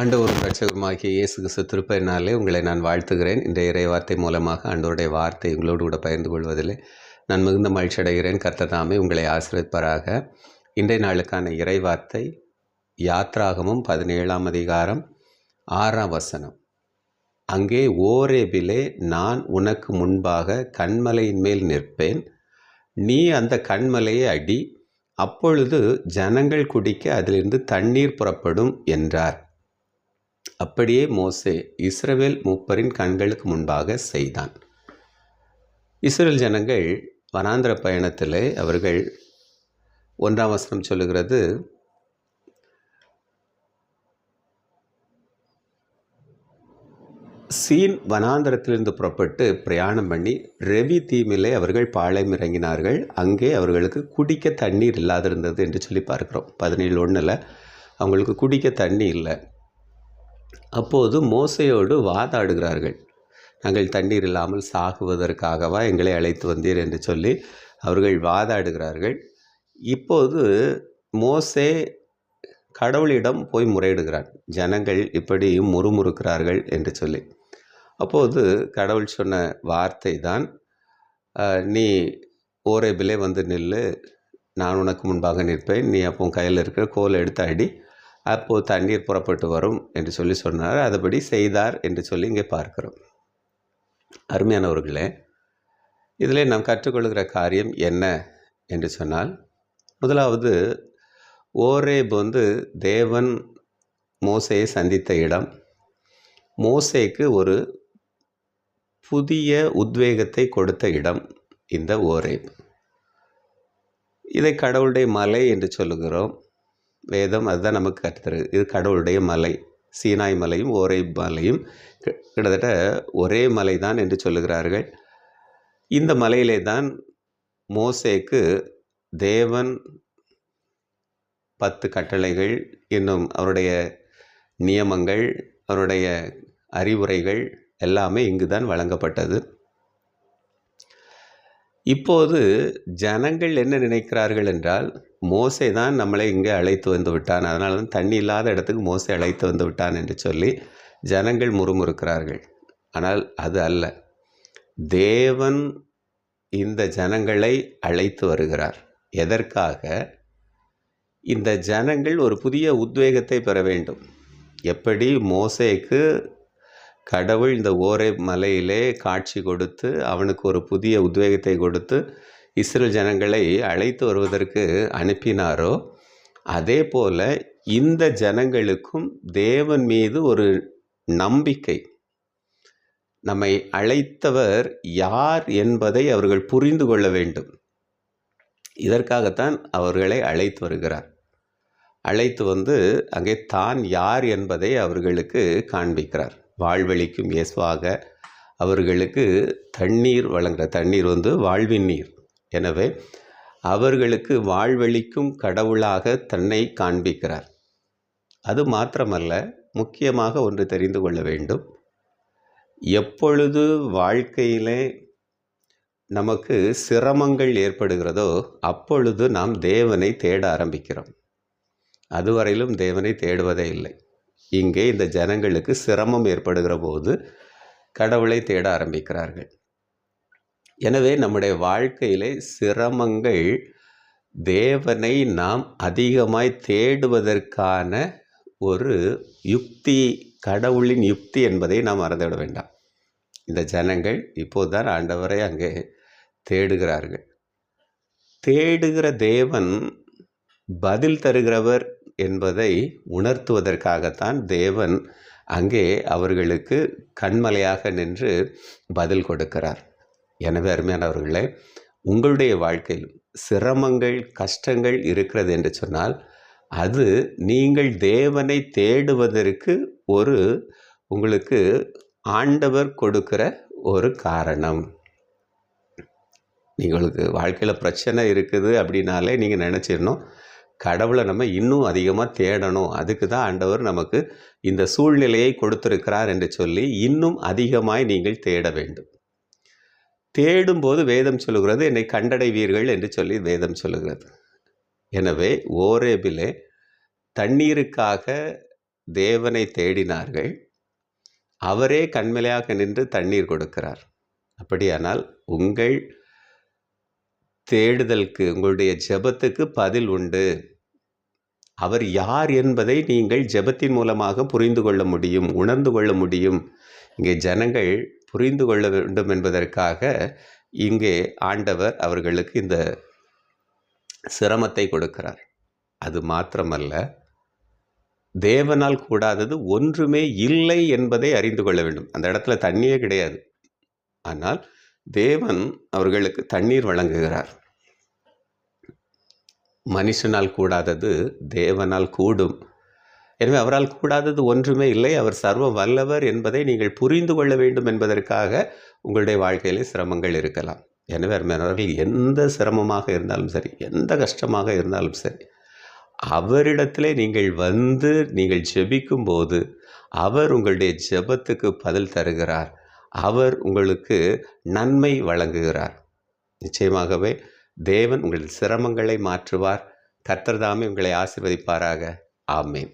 ஆண்டவரும் ரட்சகருமாகிய இயேசு கிறிஸ்து திருப்பதினாலே உங்களை நான் வாழ்த்துகிறேன். இந்த இறை வார்த்தை மூலமாக ஆண்டவருடைய வார்த்தை உங்களோடு கூட பகிர்ந்து கொள்வதில் நான் மிகுந்த மகிழ்ச்சி அடைகிறேன். கர்த்ததாமே உங்களை ஆசிரியப்பாராக இன்றைய நாளுக்கான இறை வார்த்தை யாத்ராகமும் பதினேழாம் அதிகாரம் ஆறாம் வசனம். அங்கே ஓரேபிலே நான் உனக்கு முன்பாக கண்மலையின் மேல் நிற்பேன். நீ அந்த கண்மலையை அடி அப்பொழுது ஜனங்கள் குடிக்க அதிலிருந்து தண்ணீர் புறப்படும் என்றார். அப்படியே மோசே இஸ்ரவேல் மூப்பரின் கண்களுக்கு முன்பாக செய்தான். இஸ்ரேல் ஜனங்கள் வனாந்திர பயணத்தில் அவர்கள் ஒன்றாம் வசனம் சொல்லுகிறது சீன் வனாந்திரத்திலிருந்து புறப்பட்டு பிரயாணம் பண்ணி ரெவி தீமிலே அவர்கள் பாளையம் இறங்கினார்கள். அங்கே அவர்களுக்கு குடிக்க தண்ணீர் இல்லாதிருந்தது என்று சொல்லி பார்க்குறோம். பதினேழு ஒன்றில் அவங்களுக்கு குடிக்க தண்ணி இல்லை. அப்போது மோசையோடு வாதாடுகிறார்கள். நாங்கள் தண்ணீர் இல்லாமல் சாகுவதற்காகவா எங்களை அழைத்து வந்தீர்? என்று சொல்லி அவர்கள் வாதாடுகிறார்கள். இப்போது மோசே கடவுளிடம் போய் முறையிடுகிறான். ஜனங்கள் இப்படி முறுமுறுக்கிறார்கள் என்று சொல்லி. அப்போது கடவுள் சொன்ன வார்த்தை தான் நீ ஓரேபிலே வந்து நில்லு. நான் உனக்கு முன்பாக நிற்பேன். நீ அப்போ கையில் இருக்கிற கோலை எடுத்து அடி. அப்போது தண்ணீர் புறப்பட்டு வரும் என்று சொல்லி சொன்னார். அதுபடி செய்தார் என்று சொல்லி இங்கே பார்க்கிறோம். அருமையானவர்களே இதில் நாம் கற்றுக்கொள்கிற காரியம் என்ன என்று சொன்னால் முதலாவது ஓரேப் வந்து தேவன் மோசையை சந்தித்த இடம். மோசைக்கு ஒரு புதிய உத்வேகத்தை கொடுத்த இடம் இந்த ஓரேப். இதை கடவுளுடைய மலை என்று சொல்லுகிறோம். வேதம் அதுதான் நமக்கு கற்றுத்தரு இது கடவுளுடைய மலை சீனாய் மலையும் ஓரை மலையும். கிட்டத்தட்ட ஒரே மலை தான் என்று சொல்லுகிறார்கள். இந்த மலையிலே தான் மோசேக்கு தேவன் பத்து கட்டளைகள் இன்னும் அவருடைய நியமங்கள் அவருடைய அறிவுரைகள் எல்லாமே இங்கு தான் வழங்கப்பட்டது. இப்போது ஜனங்கள் என்ன நினைக்கிறார்கள் என்றால் மோசை தான் நம்மளை இங்கே அழைத்து வந்து விட்டான். அதனால தான் தண்ணி இல்லாத இடத்துக்கு மோசை அழைத்து வந்து விட்டான் என்று சொல்லி ஜனங்கள் முறுமுறுக்கிறார்கள். ஆனால் அது அல்ல. தேவன் இந்த ஜனங்களை அழைத்து வருகிறார். எதற்காக? இந்த ஜனங்கள் ஒரு புதிய உத்வேகத்தை பெற வேண்டும். எப்படி? மோசைக்கு கடவுள் இந்த ஓரே மலையிலே காட்சி கொடுத்து அவனுக்கு ஒரு புதிய உத்வேகத்தை கொடுத்து இஸ்ரேல் ஜனங்களை அழைத்து வருவதற்கு அனுப்பினாரோ அதே போல இந்த ஜனங்களுக்கும் தேவன் மீது ஒரு நம்பிக்கை. நம்மை அழைத்தவர் யார் என்பதை அவர்கள் புரிந்து கொள்ள வேண்டும். இதற்காகத்தான் அவர்களை அழைத்து வருகிறார். அழைத்து வந்து அங்கே தான் யார் என்பதை அவர்களுக்கு காண்பிக்கிறார். வாழ்வழிக்கும் இயேசுவாக அவர்களுக்கு தண்ணீர் வழங்குகிற தண்ணீர் வந்து வாழ்வின் நீர். எனவே அவர்களுக்கு வாழ்வழிக்கும் கடவுளாக தன்னை காண்பிக்கிறார். அது மாத்திரமல்ல முக்கியமாக ஒன்று தெரிந்து கொள்ள வேண்டும். எப்பொழுது வாழ்க்கையிலே நமக்கு சிரமங்கள் ஏற்படுகிறதோ அப்பொழுது நாம் தேவனை தேட ஆரம்பிக்கிறோம். அதுவரையிலும் தேவனை தேடுவதே இல்லை. இங்கே இந்த ஜனங்களுக்கு சிரமம் ஏற்படுகிற போது கடவுளை தேட ஆரம்பிக்கிறார்கள். எனவே நம்முடைய வாழ்க்கையிலே சிரமங்கள் தேவனை நாம் அதிகமாய் தேடுவதற்கான ஒரு யுக்தி கடவுளின் யுக்தி என்பதை நாம் மறந்துவிட வேண்டாம். இந்த ஜனங்கள் இப்போதுதான் ஆண்டவரை அங்கே தேடுகிறார்கள். தேடுகிற தேவன் பதில் தருகிறவர் என்பதை உணர்த்துவதற்காகத்தான் தேவன் அங்கே அவர்களுக்கு கண்மலையாக நின்று பதில் கொடுக்கிறார். எனவே அருமையானவர்களே உங்களுடைய வாழ்க்கையில் சிரமங்கள் கஷ்டங்கள் இருக்கிறது என்று சொன்னால் அது நீங்கள் தேவனை தேடுவதற்கு ஒரு உங்களுக்கு ஆண்டவர் கொடுக்கிற ஒரு காரணம். உங்களுக்கு வாழ்க்கையில் பிரச்சனை இருக்குது அப்படின்னாலே நீங்கள் நினச்சிடணும். கடவுளை நம்ம இன்னும் அதிகமாக தேடணும். அதுக்கு தான் ஆண்டவர் நமக்கு இந்த சூழ்நிலையை கொடுத்திருக்கிறார் என்று சொல்லி இன்னும் அதிகமாய் நீங்கள் தேட வேண்டும். தேடும்போது வேதம் சொல்லுகிறது என்னை கண்டடைவீர்கள் என்று சொல்லி வேதம் சொல்லுகிறது. எனவே ஓரேபிலே தண்ணீருக்காக தேவனை தேடினார்கள். அவரே கண்மலையாக நின்று தண்ணீர் கொடுக்கிறார். அப்படியானால் உங்கள் தேடுதலுக்கு உங்களுடைய ஜெபத்துக்கு பதில் உண்டு. அவர் யார் என்பதை நீங்கள் ஜெபத்தின் மூலமாக புரிந்து கொள்ள முடியும் உணர்ந்து கொள்ள முடியும். இங்கே ஜனங்கள் புரிந்து கொள்ள வேண்டும் என்பதற்காக இங்கே ஆண்டவர் அவர்களுக்கு இந்த சிரமத்தை கொடுக்கிறார். அது மாத்திரமல்ல தேவனால் கூடாதது ஒன்றுமே இல்லை என்பதை அறிந்து கொள்ள வேண்டும். அந்த இடத்துல தண்ணியே கிடையாது. ஆனால் தேவன் அவர்களுக்கு தண்ணீர் வழங்குகிறார். மனுஷனால் கூடாதது தேவனால் கூடும். எனவே அவரால் கூடாதது ஒன்றுமே இல்லை. அவர் சர்வ வல்லவர் என்பதை நீங்கள் புரிந்து கொள்ள வேண்டும் என்பதற்காக உங்களுடைய வாழ்க்கையிலே சிரமங்கள் இருக்கலாம். எனவே அருமையானவர்கள் எந்த சிரமமாக இருந்தாலும் சரி எந்த கஷ்டமாக இருந்தாலும் சரி அவரிடத்திலே நீங்கள் வந்து நீங்கள் ஜெபிக்கும் போது அவர் உங்களுடைய ஜெபத்துக்கு பதில் தருகிறார். அவர் உங்களுக்கு நன்மை வழங்குகிறார். நிச்சயமாகவே தேவன் உங்கள் சிரமங்களை மாற்றுவார். கர்த்தர்தாமே உங்களை ஆசிர்வதிப்பாராக. ஆமேன்.